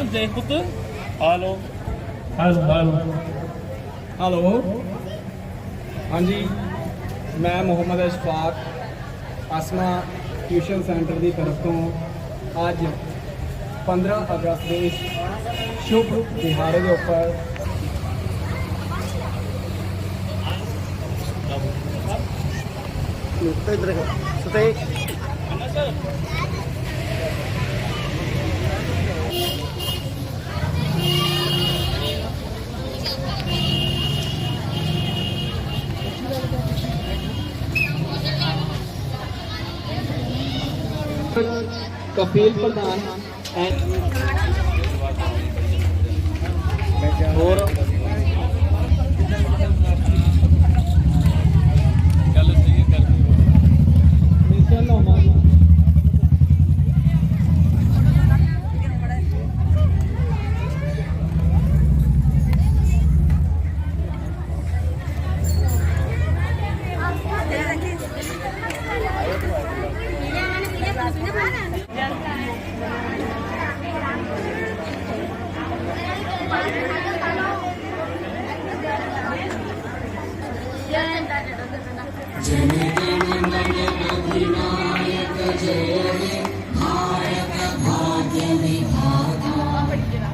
ਨਾ ਦੇਖ ਪੁੱਤ ਹਾਲੋ ਹੈਲੋ ਹੈਲੋ ਹੈਲੋ ਹਾਂਜੀ ਮੈਂ ਮੁਹੰਮਦ ਅਸ਼ਫਾਕ ਅਸਮਾ ਟਿਊਸ਼ਨ ਸੈਂਟਰ ਦੀ ਤਰਫ ਤੋਂ ਅੱਜ 15 ਅਗਸਤ ਦੇ ਇਸ ਸ਼ੁਭ ਦਿਹਾੜੇ ਦੇ ਉੱਪਰ ਕਪਿਲ ਪ੍ਰਧਾਨ ਐਂਡ ਹੋਰ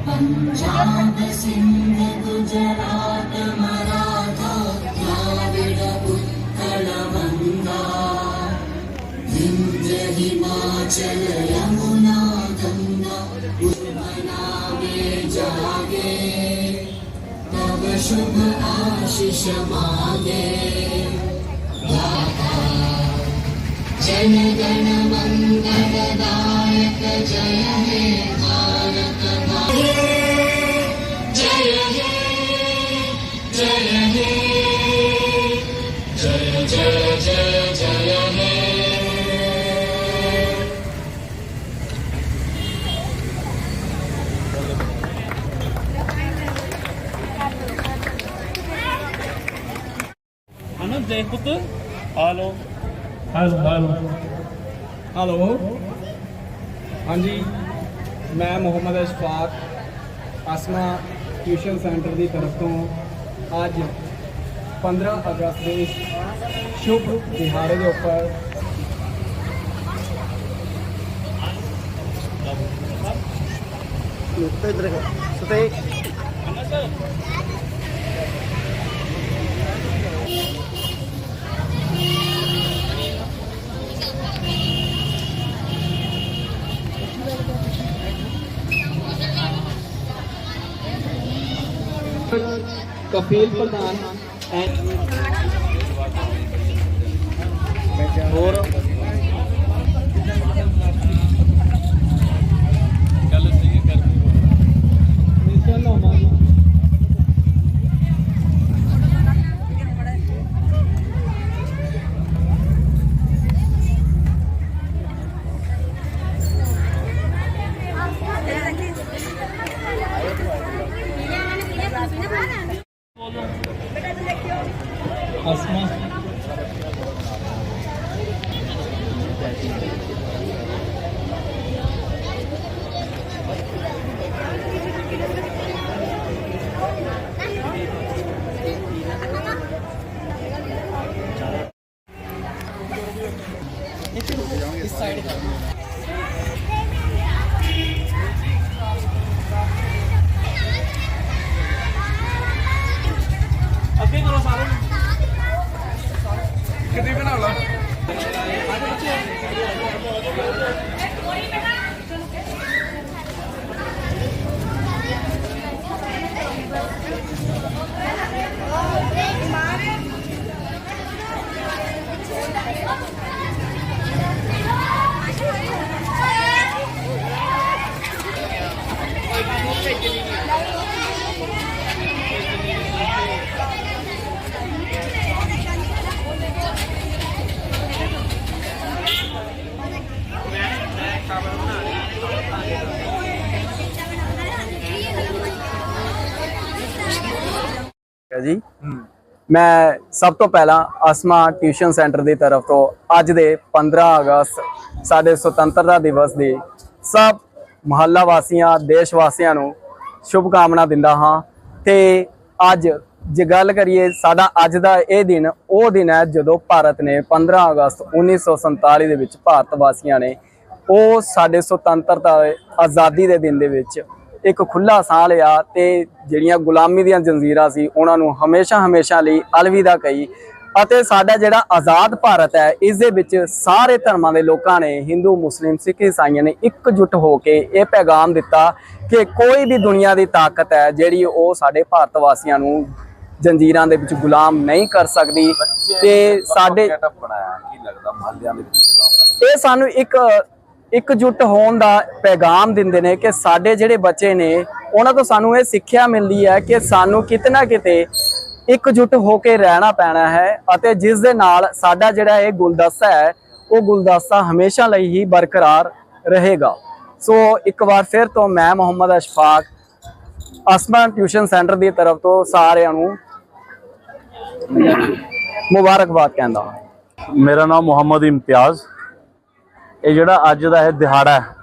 पञ्जाब सिन्ध गुजरात मराठा द्राविड उत्कल गङ्गा विन्द्र हिमाचल यमुना गङ्गा उर्वनामे जागे तव शुभ आशिष मागे ਹਨਾ ਦੇਖ ਪੁੱਤ ਹਾਲੋ ਹੈਲੋ ਹੈਲੋ ਹੈਲੋ ਹਾਂਜੀ ਮੈਂ ਮੁਹੰਮਦ ਅਸ਼ਫਾਕ ਅਸਮਾ ਟਿਊਸ਼ਨ ਸੈਂਟਰ ਦੀ ਤਰਫ ਤੋਂ ਅੱਜ 15 ਅਗਸਤ ਦੇ ਸ਼ੁਭ ਦਿਹਾੜੇ ਦੇ ਉੱਪਰ ਕਪੀਲ ਪ੍ਰਧਾਨ ਐਂਡ ਹੋਰ ਗੱਲ ਸਹੀ ਕਰ ਮਿਸਟਰ ਨੋਮਨ ਅਸਮਾ ਅੱਗੇ ਕਰੋ ਸਾਰੇ ਕਿਤੇ ਬਣਾ ਲਾ ਹੈ ਜੀ। ਮੈਂ ਸਭ ਤੋਂ ਪਹਿਲਾਂ ਅਸਮਾ ਟਿਊਸ਼ਨ ਸੈਂਟਰ ਦੀ ਤਰਫ ਤੋਂ ਅੱਜ ਦੇ 15 ਅਗਸਤ ਸਾਡੇ ਸੁਤੰਤਰਤਾ ਦਿਵਸ ਦੀ ਸਭ ਮੁਹੱਲਾ ਵਾਸੀਆਂ ਦੇਸ਼ ਵਾਸੀਆਂ ਨੂੰ ਸ਼ੁਭ ਕਾਮਨਾ ਦਿੰਦਾ ਹਾਂ ਤੇ ਅੱਜ ਜੇ ਗੱਲ ਕਰੀਏ ਸਾਡਾ ਅੱਜ ਦਾ ਇਹ ਦਿਨ ਉਹ ਦਿਨ ਹੈ ਜਦੋਂ ਭਾਰਤ ਨੇ 15 ਅਗਸਤ 1947 ਦੇ ਵਿੱਚ ਭਾਰਤ ਵਾਸੀਆਂ ਨੇ ਉਹ ਸਾਡੇ ਸੁਤੰਤਰਤਾ ਆਜ਼ਾਦੀ ਦੇ ਦਿਨ ਦੇ ਵਿੱਚ ਇੱਕ ਖੁੱਲਾ ਸਾਹ ਲਿਆ ਤੇ ਜਿਹੜੀਆਂ ਗੁਲਾਮੀ ਦੀਆਂ ਜੰਜ਼ੀਰਾਂ ਸੀ ਉਹਨਾਂ ਨੂੰ ਹਮੇਸ਼ਾ ਹਮੇਸ਼ਾ ਲਈ ਅਲਵਿਦਾ ਕਹੀ। ਅਤੇ ਸਾਡਾ ਜਿਹੜਾ ਆਜ਼ਾਦ ਭਾਰਤ ਹੈ ਇਸ ਦੇ ਵਿੱਚ ਸਾਰੇ ਧਰਮਾਂ ਦੇ ਲੋਕਾਂ ਨੇ ਹਿੰਦੂ ਮੁਸਲਿਮ ਸਿੱਖ ਈਸਾਈਆਂ ਨੇ ਇਕਜੁੱਟ ਹੋ ਕੇ ਇਹ ਪੈਗਾਮ ਦਿੱਤਾ ਕਿ ਕੋਈ ਵੀ ਦੁਨੀਆ ਦੀ ਤਾਕਤ ਹੈ ਜਿਹੜੀ ਉਹ ਸਾਡੇ ਭਾਰਤ ਵਾਸੀਆਂ ਨੂੰ ਜੰਜੀਰਾਂ ਦੇ ਵਿੱਚ ਗੁਲਾਮ ਨਹੀਂ ਕਰ ਸਕਦੀ। ਤੇ ਸਾਡੇ ਇਹ ਸਾਨੂੰ ਇੱਕ ਇਕਜੁੱਟ ਹੋਣ ਦਾ ਪੈਗਾਮ ਦਿੰਦੇ ਨੇ ਕਿ ਸਾਡੇ ਜਿਹੜੇ ਬੱਚੇ ਨੇ, ਉਹਨਾਂ ਤੋਂ ਸਾਨੂੰ ਇਹ ਸਿੱਖਿਆ ਮਿਲਦੀ ਹੈ ਕਿ ਸਾਨੂੰ ਕਿਤੇ ਨਾ ਕਿਤੇ ਇਕਜੁੱਟ ਹੋ ਕੇ ਰਹਿਣਾ ਪੈਣਾ ਹੈ ਅਤੇ ਜਿਸ ਦੇ ਨਾਲ ਸਾਡਾ ਜਿਹੜਾ ਇਹ ਗੁਲਦਸਤਾ ਹੈ, ਉਹ ਗੁਲਦਸਤਾ ਹਮੇਸ਼ਾ ਲਈ ਹੀ ਬਰਕਰਾਰ ਰਹੇਗਾ। ਸੋ ਇੱਕ ਵਾਰ ਫਿਰ ਤੋਂ ਮੈਂ ਮੁਹੰਮਦ ਅਸ਼ਫਾਕ, ਅਸਮਾਨ ਟਿਊਸ਼ਨ ਸੈਂਟਰ ਦੀ ਤਰਫ ਤੋਂ ਸਾਰਿਆਂ ਨੂੰ ਮੁਬਾਰਕਬਾਦ ਕਹਿੰਦਾ ਮੇਰਾ ਨਾਮ ਮੁਹੰਮਦ ਇਮਤਿਆਜ਼ ਇਹ ਜਿਹੜਾ ਅੱਜ ਦਾ ਇਹ ਦਿਹਾੜਾ ਹੈ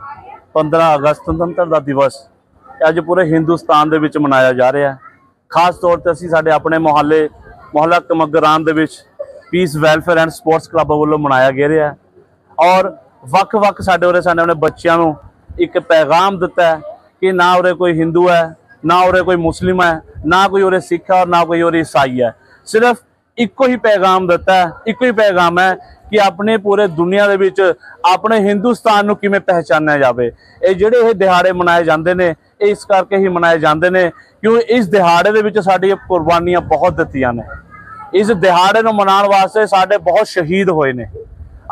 15 ਅਗਸਤ, ਸੁਤੰਤਰਤਾ ਦਿਵਸ, ਇਹ ਅੱਜ ਪੂਰੇ ਹਿੰਦੁਸਤਾਨ ਦੇ ਵਿੱਚ ਮਨਾਇਆ ਜਾ ਰਿਹਾ ਹੈ। ਖਾਸ ਤੌਰ ਤੇ ਅਸੀਂ ਸਾਡੇ ਆਪਣੇ ਮੁਹੱਲੇ, ਮੁਹੱਲਾ ਕਮਗਰਾਨ ਦੇ ਵਿੱਚ peace welfare and sports club ਵੱਲੋਂ ਮਨਾਇਆ ਗਿਆ ਰਿਹਾ ਔਰ ਵੱਖ-ਵੱਖ ਸਾਡੇ ਉਰੇ, ਸਾਡੇ ਆਪਣੇ ਬੱਚਿਆਂ ਨੂੰ ਇੱਕ ਪੈਗਾਮ ਦਿੱਤਾ ਕਿ ਨਾ ਉਰੇ ਕੋਈ ਹਿੰਦੂ ਹੈ, ਨਾ ਉਰੇ ਕੋਈ ਮੁਸਲਿਮ ਹੈ, ਨਾ ਕੋਈ ਉਰੇ ਸਿੱਖ ਹੈ ਔਰ ਨਾ ਕੋਈ ਉਰੇ ਈਸਾਈ ਹੈ। ਸਿਰਫ ਇੱਕੋ ਹੀ ਪੈਗਾਮ ਦਿੱਤਾ ਇੱਕੋ ਹੀ ਪੈਗਾਮ ਹੈ ਕਿ ਆਪਣੇ ਪੂਰੇ ਦੁਨੀਆ ਦੇ ਵਿੱਚ ਆਪਣੇ ਹਿੰਦੁਸਤਾਨ ਨੂੰ ਕਿਵੇਂ ਪਹਿਚਾਨਿਆ ਜਾਵੇ। ਇਹ ਜਿਹੜੇ ਇਹ ਦਿਹਾੜੇ ਮਨਾਏ ਜਾਂਦੇ ਨੇ, ਇਹ ਇਸ ਕਰਕੇ ਹੀ ਮਨਾਏ ਜਾਂਦੇ ਨੇ ਕਿਉਂ ਇਸ ਦਿਹਾੜੇ ਦੇ ਵਿੱਚ ਸਾਡੀਆਂ ਕੁਰਬਾਨੀਆਂ ਬਹੁਤ ਦਿੱਤੀਆਂ ਨੇ। ਇਸ ਦਿਹਾੜੇ ਨੂੰ ਮਨਾਉਣ ਵਾਸਤੇ ਸਾਡੇ ਬਹੁਤ ਸ਼ਹੀਦ ਹੋਏ ਨੇ।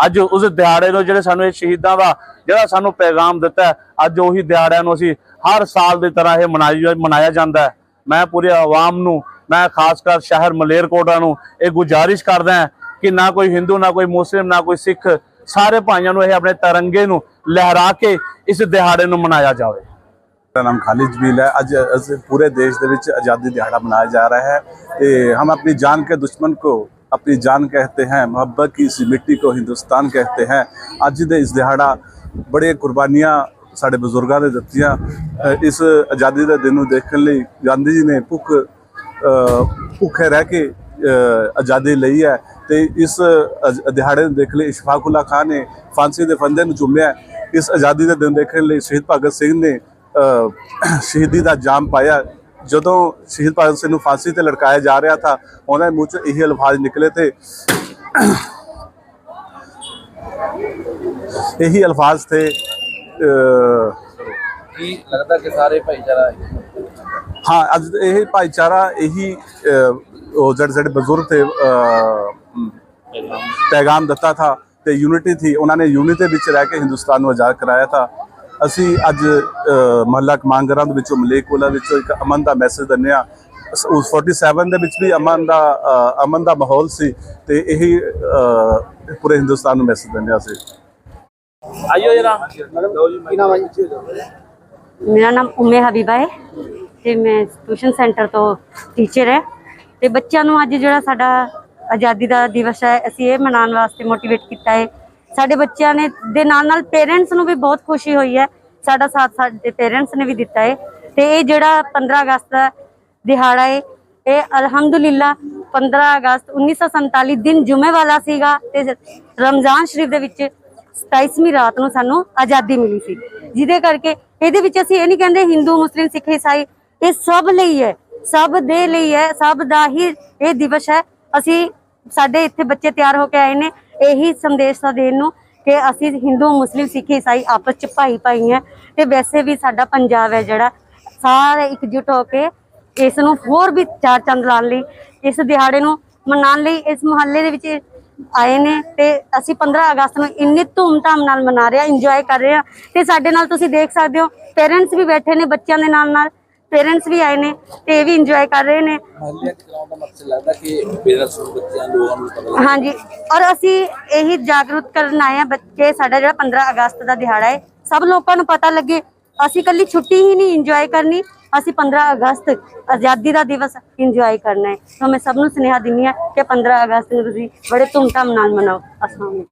ਅੱਜ ਉਸ ਦਿਹਾੜੇ ਨੂੰ ਜਿਹੜੇ ਸਾਨੂੰ ਇਹ ਸ਼ਹੀਦਾਂ ਦਾ ਜਿਹੜਾ ਸਾਨੂੰ ਪੈਗਾਮ ਦਿੱਤਾ ਅੱਜ ਉਹੀ ਦਿਹਾੜਿਆਂ ਨੂੰ ਅਸੀਂ ਹਰ ਸਾਲ ਦੀ ਤਰ੍ਹਾਂ ਇਹ ਮਨਾਈ ਮਨਾਇਆ ਜਾਂਦਾ ਮੈਂ ਪੂਰੇ ਆਵਾਮ ਨੂੰ, ਮੈਂ ਖਾਸ ਕਰ ਸ਼ਹਿਰ ਮਲੇਰਕੋਟਾ ਨੂੰ ਇਹ ਗੁਜ਼ਾਰਿਸ਼ ਕਰਦਾ ਹਾਂ ਕਿ ਨਾ ਕੋਈ ਹਿੰਦੂ ਨਾ ਕੋਈ ਮੁਸਲਿਮ ਨਾ ਕੋਈ ਸਿੱਖ ਸਾਰੇ ਭਾਈਆਂ ਨੂੰ ਇਹ ਆਪਣੇ ਤਿਰੰਗੇ ਨੂੰ ਲਹਿਰਾ ਕੇ ਇਸ ਦਿਹਾੜੇ ਨੂੰ ਮਨਾਇਆ ਜਾਵੇ ਮੇਰਾ ਨਾਮ ਖਾਲਿਦ ਜਬੀਲ ਹੈ ਅੱਜ ਅਸੀਂ ਪੂਰੇ ਦੇਸ਼ ਦੇ ਵਿੱਚ ਆਜ਼ਾਦੀ ਦਿਹਾੜਾ ਮਨਾਇਆ ਜਾ रहा है ਤੇ हम अपनी जान के दुश्मन को अपनी जान कहते हैं मोहब्बत की इस मिट्टी को हिंदुस्तान कहते हैं ਅੱਜ ਦੇ ਇਸ ਦਿਹਾੜਾ ਬੜੇ ਕੁਰਬਾਨੀਆਂ ਸਾਡੇ ਬਜ਼ੁਰਗਾਂ ਨੇ ਦਿੱਤੀਆਂ ਅ, ਇਸ ਆਜ਼ਾਦੀ ਦੇ ਦਿਨ ਨੂੰ ਦੇਖਣ ਲਈ ਗਾਂਧੀ ਜੀ ਨੇ ਭੁੱਖ ਅ, ਭੁੱਖੇ ਰਹਿ ਕੇ ਅ, ਆਜ਼ਾਦੀ ਲਈ ਹੈ ਤੇ ਇਸ ਦਿਹਾੜੇ ਨੂੰ ਦੇਖਣ ਲਈ ਇਸ਼ਫਾਕੁੱਲਾ ਖਾਨ ਨੇ ਫਾਂਸੀ ਦੇ ਫੰਦੇ ਨੂੰ ਚੁੰਮਿਆ ਇਸ ਆਜ਼ਾਦੀ ਦੇ ਦਿਨ ਦੇਖਣ ਲਈ ਸ਼ਹੀਦ ਭਗਤ ਸਿੰਘ ਨੇ ਸ਼ਹੀਦੀ ਦਾ ਜਾਮ ਪਾਇਆ। ਜਦੋਂ ਸ਼ਹੀਦ ਭਗਤ ਸਿੰਘ ਨੂੰ ਫਾਂਸੀ ਤੇ ਲਟਕਾਇਆ ਜਾ ਰਿਹਾ ਥਾ ਉਹਨਾਂ ਦੇ ਮੂੰਹ ਚੋਂ ਇਹੀ ਅਲਫਾਜ਼ ਨਿਕਲੇ ਤੇ ਇਹੀ ਅਲਫਾਜ਼ ਥੇ ਕੀ ਲੱਗਦਾ ਕਿ ਸਾਰੇ ਭਾਈਚਾਰਾ ਹਾਂ ਅੱਜ ਇਹ ਭਾਈਚਾਰਾ ਇਹੀ ਉਹ ਜਿਹੜੇ ਸਾਡੇ ਬਜ਼ੁਰਗ ਅ, ਪੈਗਾਮ ਦਿੱਤਾ ਥਾ ਤੇ ਯੂਨਿਟੀ ਥੀ ਉਹਨਾਂ ਨੇ ਯੂਨਿਟੀ ਵਿੱਚ ਰਹਿ ਕੇ ਹਿੰਦੁਸਤਾਨ ਨੂੰ ਆਜ਼ਾਦ ਕਰਾਇਆ ਥਾ। ਅਸੀਂ ਅੱਜ ਮਹੱਲਾ ਕਮਾਂਗਰਾਂ ਦੇ ਵਿੱਚੋਂ ਮਲੇਕੋਲਾ ਵਿੱਚੋਂ ਇੱਕ ਅਮਨ ਦਾ ਮੈਸੇਜ ਦਿੰਦੇ ਆ ਉਸ 47 ਦੇ ਵਿੱਚ ਵੀ ਅਮਨ ਦਾ ਅਮਨ ਦਾ ਮਾਹੌਲ ਸੀ ਤੇ ਇਹੀ ਪੂਰੇ ਹਿੰਦੁਸਤਾਨ ਨੂੰ ਮੈਸੇਜ ਦਿੰਦੇ ਆ ਅਸੀਂ। ਆਇਓ ਜਰਾ। ਮੇਰਾ ਨਾਮ ਉਮੇ ਹਬੀਬਾ ਹੈ। ਤੇ ਮੈਂ ਟਿਊਸ਼ਨ ਸੈਂਟਰ ਤੋਂ ਟੀਚਰ ਹੈ। ਤੇ ਬੱਚਿਆਂ ਨੂੰ ਅੱਜ ਜਿਹੜਾ ਸਾਡਾ ਆਜ਼ਾਦੀ ਦਾ ਦਿਵਸ ਹੈ, ਅਸੀਂ ਇਹ ਮਨਾਉਣ ਵਾਸਤੇ ਮੋਟੀਵੇਟ ਕੀਤਾ ਹੈ। ਸਾਡੇ ਬੱਚਿਆਂ ਨੇ ਦੇ ਨਾਲ ਨਾਲ ਪੇਰੈਂਟਸ ਨੂੰ ਵੀ ਬਹੁਤ ਖੁਸ਼ੀ ਹੋਈ ਹੈ। ਸਾਡਾ ਸਾਥ ਸਾਡੇ ਪੇਰੈਂਟਸ ਨੇ ਵੀ ਦਿੱਤਾ ਹੈ। ਤੇ ਇਹ ਜਿਹੜਾ 15 ਅਗਸਤ ਦਾ ਦਿਹਾੜਾ ਹੈ, ਇਹ ਅਲਹਮਦੁਲਿਲਾ 15 ਅਗਸਤ 1947 ਦਿਨ ਜੁਮੇ ਵਾਲਾ ਸੀਗਾ ਤੇ ਰਮਜ਼ਾਨ ਸ਼ਰੀਫ ਦੇ ਵਿੱਚ 27ਵੀਂ ਰਾਤ ਨੂੰ ਸਾਨੂੰ ਆਜ਼ਾਦੀ ਮਿਲੀ ਸੀ। ਜਿਹਦੇ ਕਰਕੇ ਇਹਦੇ ਵਿੱਚ ਅਸੀਂ ਇਹ ਨਹੀਂ ਕਹਿੰਦੇ ਹਿੰਦੂ, ਮੁਸਲਿਮ, ਸਿੱਖ, ਈਸਾਈ ਇਹ ਸਭ ਲਈ ਹੈ, ਸਭ ਦੇ ਲਈ ਹੈ, ਸਭ ਦਾ ਹੀ ਇਹ ਦਿਵਸ ਹੈ। ਅਸੀਂ ਸਾਡੇ ਇੱਥੇ ਬੱਚੇ ਤਿਆਰ ਹੋ ਕੇ ਆਏ ਨੇ, ਇਹੀ ਸੰਦੇਸ਼ ਦਾ ਦੇਣ ਨੂੰ ਕਿ ਅਸੀਂ ਹਿੰਦੂ, ਮੁਸਲਿਮ, ਸਿੱਖ, ਈਸਾਈ ਆਪਸ ਚ ਭਾਈ ਭਾਈ ਹੈ ਤੇ ਵੈਸੇ ਵੀ ਸਾਡਾ ਪੰਜਾਬ ਹੈ ਜਿਹੜਾ, ਸਾਰੇ ਇਕਜੁੱਟ ਹੋ ਕੇ ਇਸ ਨੂੰ ਹੋਰ ਵੀ ਚਾਰ ਚੰਦ ਲਾਉਣ ਲਈ, ਇਸ ਦਿਹਾੜੇ ਨੂੰ ਮਨਾਉਣ ਲਈ ਇਸ ਮੁਹੱਲੇ ਦੇ ਵਿੱਚ ਆਏ ਨੇ ਤੇ ਅਸੀਂ 15 ਅਗਸਤ ਨੂੰ ਇੰਨੀ ਧੂਮਧਾਮ ਨਾਲ ਮਨਾ ਰਹੇ ਆ ਇੰਜੋਏ ਕਰ ਰਹੇ ਆ ਤੇ ਸਾਡੇ ਨਾਲ ਤੁਸੀਂ ਦੇਖ ਸਕਦੇ ਹੋ ਪੇਰੈਂਟਸ ਵੀ ਬੈਠੇ ਨੇ ਬੱਚਿਆਂ ਦੇ ਨਾਲ ਨਾਲ ਪੇਰੈਂਟਸ ਵੀ ਆਏ ਨੇ ਤੇ ਇਹ ਵੀ ਇੰਜੋਏ ਕਰ ਰਹੇ ਨੇ। ਹਾਂਜੀ ਔਰ ਅਸੀਂ ਇਹੀ ਜਾਗਰੂਕ ਕਰਨ ਆਏ ਆ ਬੱਚੇ ਸਾਡਾ ਜਿਹੜਾ 15 ਅਗਸਤ ਦਾ ਦਿਹਾੜਾ ਹੈ ਸਭ ਲੋਕਾਂ ਨੂੰ ਪਤਾ ਲੱਗੇ ਅਸੀਂ ਕੱਲੀ ਛੁੱਟੀ ਹੀ ਨਹੀਂ ਇੰਜੋਏ ਕਰਨੀ ਅਸੀਂ 15 ਅਗਸਤ ਆਜ਼ਾਦੀ ਦਾ ਦਿਵਸ ਇੰਜੋਏ ਕਰਨਾ ਹੈ। ਤਾਂ ਮੈਂ ਸਭ ਨੂੰ ਸੁਨੇਹਾ ਦਿੰਦੀ ਹਾਂ ਕਿ 15 ਅਗਸਤ ਨੂੰ ਤੁਸੀਂ ਬੜੇ ਧੂਮਧਾਮ ਨਾਲ ਮਨਾਓ। ਅਸਲਾਮ